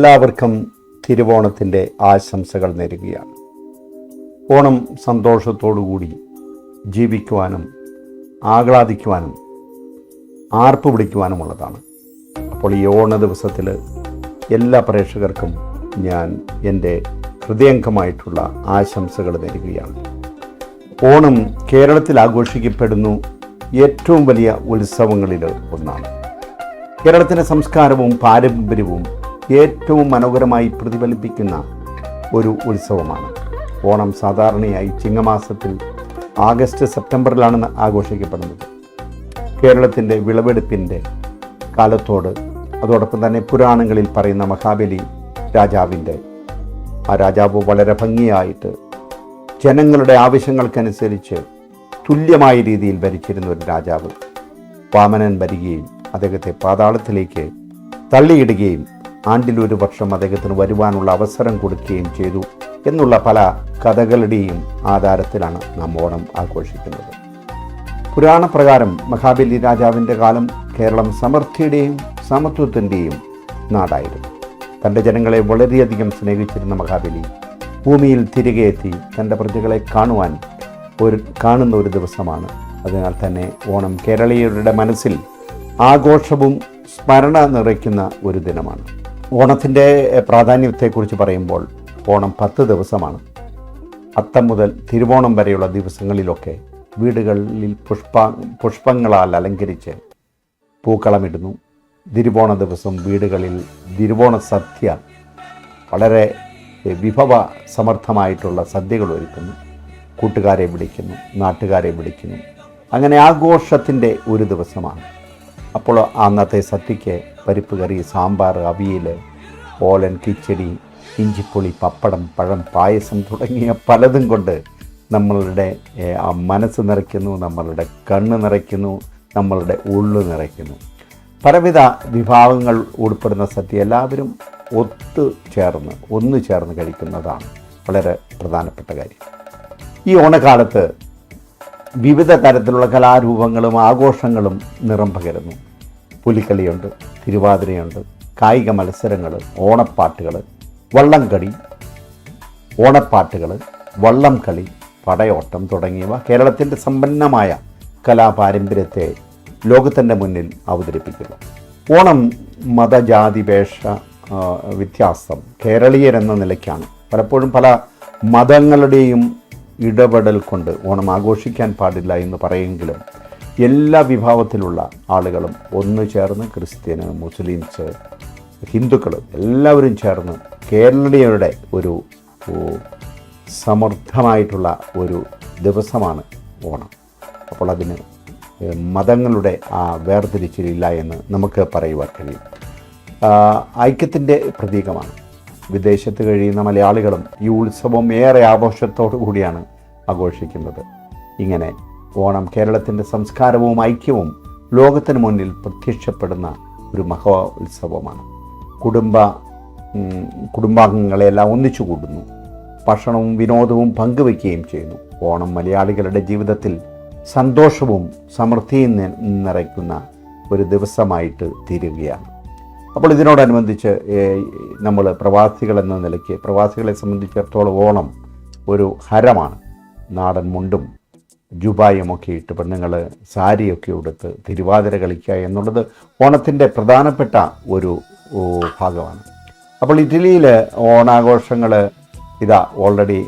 എല്ലാവർക്കും തിരുവോണത്തിന്റെ ആശംസകൾ നേരുകയാണ്. ഓണം സന്തോഷത്തോടുകൂടി ജീവിക്കുവാനും ആഹ്ലാദിക്കുവാനും ആർപ്പ് പിടിക്കുവാനുമുള്ളതാണ് അപ്പോൾ ഈ ഓണ ദിവസത്തിൽ എല്ലാ പ്രേക്ഷകർക്കും ഞാൻ എന്റെ ഹൃദയംഗമായിട്ടുള്ള ആശംസകൾ നേരുകയാണ്. ഓണം കേരളത്തിൽ ആഘോഷിക്കപ്പെടുന്നു ഏറ്റവും വലിയ ഉത്സവങ്ങളിൽ ഒന്നാണ്. കേരളത്തിന്റെ സംസ്കാരവും പാരമ്പര്യവും ഏറ്റവും മനോഹരമായി പ്രതിഫലിപ്പിക്കുന്ന ഒരു ഉത്സവമാണ്. ഓണം സാധാരണയായി ചിങ്ങമാസത്തിൽ ആഗസ്റ്റ് സെപ്റ്റംബറിലാണ് ആഘോഷിക്കപ്പെടുന്നത്. കേരളത്തിന്റെ വിളവെടുപ്പിന്റെ കാലത്തോട് അതോടൊപ്പം തന്നെ പുരാണങ്ങളിൽ പറയുന്ന മഹാബലി രാജാവിന്റെ ആ രാജാവ് വളരെ ഭംഗിയായിട്ട് ജനങ്ങളുടെ ആവശ്യങ്ങൾക്കനുസരിച്ച് തുല്യമായ രീതിയിൽ ഭരിച്ചിരുന്ന ഒരു രാജാവ്. വാമനൻ വരികയും അദ്ദേഹത്തെ പാതാളത്തിലേക്ക് തള്ളിയിടുകയും ആണ്ടിലൊരു വർഷം അദ്ദേഹത്തിന് വരുവാനുള്ള അവസരം കൊടുക്കുകയും ചെയ്തു എന്നുള്ള പല കഥകളുടെയും ആധാരത്തിലാണ് നാം ഓണം ആഘോഷിക്കുന്നത്. പുരാണപ്രകാരം മഹാബലി രാജാവിന്റെ കാലം കേരളം സമൃദ്ധിയുടെയും സമത്വത്തിന്റെയും നാടായിരുന്നു. തന്റെ ജനങ്ങളെ വളരെയധികം സ്നേഹിച്ചിരുന്ന മഹാബലി ഭൂമിയിൽ തിരികെ എത്തി തന്റെ പ്രജകളെ കാണുവാൻ ഒരു കാണുന്ന ഒരു ദിവസമാണ്. അതിനാൽ തന്നെ ഓണം കേരളീയരുടെ മനസ്സിൽ ആഘോഷവും സ്മരണ നിറയ്ക്കുന്ന ഒരു ദിനമാണ്. ഓണത്തിന്റെ പ്രാധാന്യത്തെക്കുറിച്ച് പറയുമ്പോൾ ഓണം പത്ത് ദിവസമാണ്. അത്തം മുതൽ തിരുവോണം വരെയുള്ള ദിവസങ്ങളിലൊക്കെ വീടുകളിൽ പുഷ്പ പുഷ്പങ്ങളാൽ അലങ്കരിച്ച് പൂക്കളമിടുന്നു തിരുവോണ ദിവസം വീടുകളിൽ തിരുവോണ സദ്യ വളരെ വിഭവ സമർത്ഥമായിട്ടുള്ള സദ്യകൾ ഒരുക്കുന്നു. കൂട്ടുകാരെ വിളിക്കുന്നു നാട്ടുകാരെ വിളിക്കുന്നു. അങ്ങനെ ആഘോഷത്തിന്റെ ഒരു ദിവസമാണ്. അപ്പോൾ അന്നത്തെ സദ്യയ്ക്ക് പരിപ്പ് കറി സാമ്പാർ അവിയൽ ഓലൻ കിച്ചടി ഇഞ്ചിപ്പൊളി പപ്പടം പഴം പായസം തുടങ്ങിയ പലതും കൊണ്ട് നമ്മളുടെ ആ മനസ്സ് നിറയ്ക്കുന്നു നമ്മളുടെ കണ്ണ് നിറയ്ക്കുന്നു നമ്മളുടെ ഉള്ളു നിറയ്ക്കുന്നു. പലവിധ വിഭാഗങ്ങൾ ഉൾപ്പെടുന്ന സദ്യ എല്ലാവരും ഒത്തു ചേർന്ന് ഒന്നു ചേർന്ന് കഴിക്കുന്നതാണ് വളരെ പ്രധാനപ്പെട്ട കാര്യം. ഈ ഓണക്കാലത്ത് വിവിധ തരത്തിലുള്ള കലാരൂപങ്ങളും ആഘോഷങ്ങളും നിറം പകരുന്നു. പുലിക്കളിയുണ്ട് തിരുവാതിരയുണ്ട് കായിക മത്സരങ്ങൾ ഓണപ്പാട്ടുകൾ വള്ളംകളി ഓണപ്പാട്ടുകൾ വള്ളം കളി പടയോട്ടം തുടങ്ങിയവ കേരളത്തിന്റെ സമ്പന്നമായ കലാപാരമ്പര്യത്തെ ലോകത്തിന്റെ മുന്നിൽ അവതരിപ്പിക്കുന്നു. ഓണം മതജാതി വേഷ ആ, വ്യത്യാസം കേരളീയരെന്ന നിലയ്ക്കാണ്. പലപ്പോഴും പല മതങ്ങളുടെയും ഇടപെടൽ കൊണ്ട് ഓണം ആഘോഷിക്കാൻ പാടില്ല എന്ന് പറയുമെങ്കിലും എല്ലാ വിഭാഗത്തിലുള്ള ആളുകളും ഒന്നു ചേർന്ന് ക്രിസ്ത്യന് മുസ്ലിംസ് ഹിന്ദുക്കൾ എല്ലാവരും ചേർന്ന് കേരളീയരുടെ ഒരു സമർത്ഥമായിട്ടുള്ള ഒരു ദിവസമാണ് ഓണം. അപ്പോൾ അതിന് മതങ്ങളുടെ ആ വേർതിരിച്ചിലില്ല എന്ന് നമുക്ക് പറയുവാൻ കഴിയും. ഐക്യത്തിന്റെ പ്രതീകമാണ്. വിദേശത്ത് കഴിയുന്ന മലയാളികളും ഈ ഉത്സവം ഏറെ ആഘോഷത്തോടു കൂടിയാണ് ആഘോഷിക്കുന്നത്. ഇങ്ങനെ ഓണം കേരളത്തിന്റെ സംസ്കാരവും ഐക്യവും ലോകത്തിന് മുന്നിൽ പ്രത്യക്ഷപ്പെടുന്ന ഒരു മഹോ ഉത്സവമാണ്. കുടുംബ കുടുംബാംഗങ്ങളെല്ലാം ഒന്നിച്ചു കൂടുന്നു. ഭക്ഷണവും വിനോദവും പങ്കുവയ്ക്കുകയും ചെയ്യുന്നു. ഓണം മലയാളികളുടെ ജീവിതത്തിൽ സന്തോഷവും സമൃദ്ധിയും നിറയ്ക്കുന്ന ഒരു ദിവസമായിട്ട് തീരുകയാണ്. അപ്പോൾ ഇതിനോടനുബന്ധിച്ച് നമ്മൾ പ്രവാസികൾ എന്ന നിലയ്ക്ക് പ്രവാസികളെ സംബന്ധിച്ചിടത്തോളം ഓണം ഒരു ഹരമാണ്. നാടൻ മുണ്ടും ജുബായും ഒക്കെ ഇട്ട് പെണ്ണുങ്ങൾ സാരിയൊക്കെ ഉടുത്ത് തിരുവാതിര കളിക്കുക എന്നുള്ളത് ഓണത്തിന്റെ പ്രധാനപ്പെട്ട ഒരു ഭാഗമാണ്. അപ്പോൾ ഇറ്റലിയിൽ ഓണാഘോഷങ്ങൾ ഇതാ ഓൾറെഡി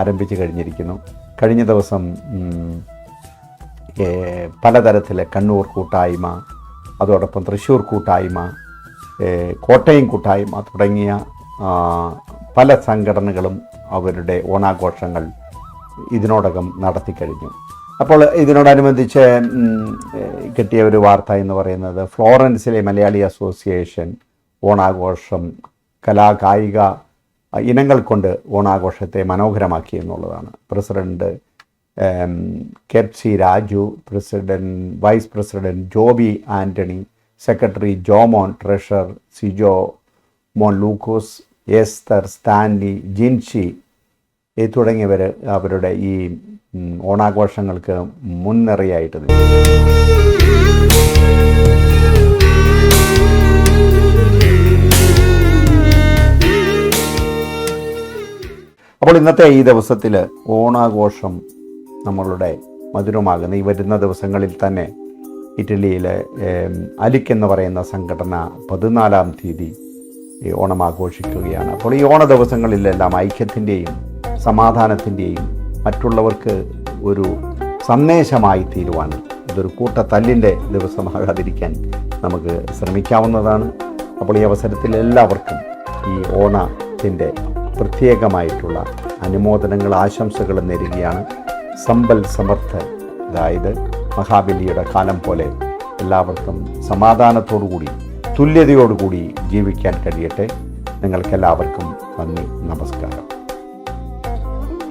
ആരംഭിച്ചു കഴിഞ്ഞിരിക്കുന്നു. കഴിഞ്ഞ ദിവസം പലതരത്തിലെ കണ്ണൂർ കൂട്ടായ്മ അതോടൊപ്പം തൃശ്ശൂർ കൂട്ടായ്മ കോട്ടയം കൂട്ടായ്മ തുടങ്ങിയ പല സംഘടനകളും അവരുടെ ഓണാഘോഷങ്ങൾ ഇതിനോടകം നടത്തിക്കഴിഞ്ഞു അപ്പോൾ ഇതിനോടനുബന്ധിച്ച് കിട്ടിയ ഒരു വാർത്ത എന്ന് പറയുന്നത് ഫ്ലോറൻസിലെ മലയാളി അസോസിയേഷൻ ഓണാഘോഷം കലാകായിക ഇനങ്ങൾ കൊണ്ട് ഓണാഘോഷത്തെ മനോഹരമാക്കി എന്നുള്ളതാണ്. പ്രസിഡന്റ് ഏം, കെപ്സി Raju president vice president Joby Antony secretary Jomon treasurer Sijo Mon Lukose Esther Stanley Jinshi തുടങ്ങിയവർ അവരുടെ ഈ ഓണാഘോഷങ്ങൾക്ക് മുൻനിറയായിട്ട് അപ്പോൾ ഇന്നത്തെ ഈ ദിവസത്തിൽ ഓണാഘോഷം നമ്മളുടെ മധുരമാകുന്ന ഈ വരുന്ന ദിവസങ്ങളിൽ തന്നെ ഇറ്റലിയിലെ അലിക് എന്ന് പറയുന്ന സംഘടന പതിനാലാം തീയതി ഈ ഓണം ആഘോഷിക്കുകയാണ്. അപ്പോൾ ഈ ഓണ ദിവസങ്ങളിലെല്ലാം ഐക്യത്തിന്റെയും സമാധാനത്തിന്റെയും മറ്റുള്ളവർക്ക് ഒരു സന്ദേശമായി തീരുവാൻ ഇതൊരു കൂട്ട കൂട്ടത്തല്ലിന്റെ ദിവസമാകാതിരിക്കാൻ നമുക്ക് ശ്രമിക്കാവുന്നതാണ്. അപ്പോൾ ഈ അവസരത്തിൽ എല്ലാവർക്കും ഈ ഓണത്തിന്റെ പ്രത്യേകമായിട്ടുള്ള അനുമോദനങ്ങൾ ആശംസകൾ നേരുകയാണ്. സമ്പൽ സമർത്ഥ അതായത് മഹാബലിയുടെ കാലം പോലെ എല്ലാവർക്കും സമാധാനത്തോടുകൂടി തുല്യതയോടുകൂടി ജീവിക്കാൻ കഴിയട്ടെ. നിങ്ങൾക്കെല്ലാവർക്കും നന്ദി നമസ്കാരം.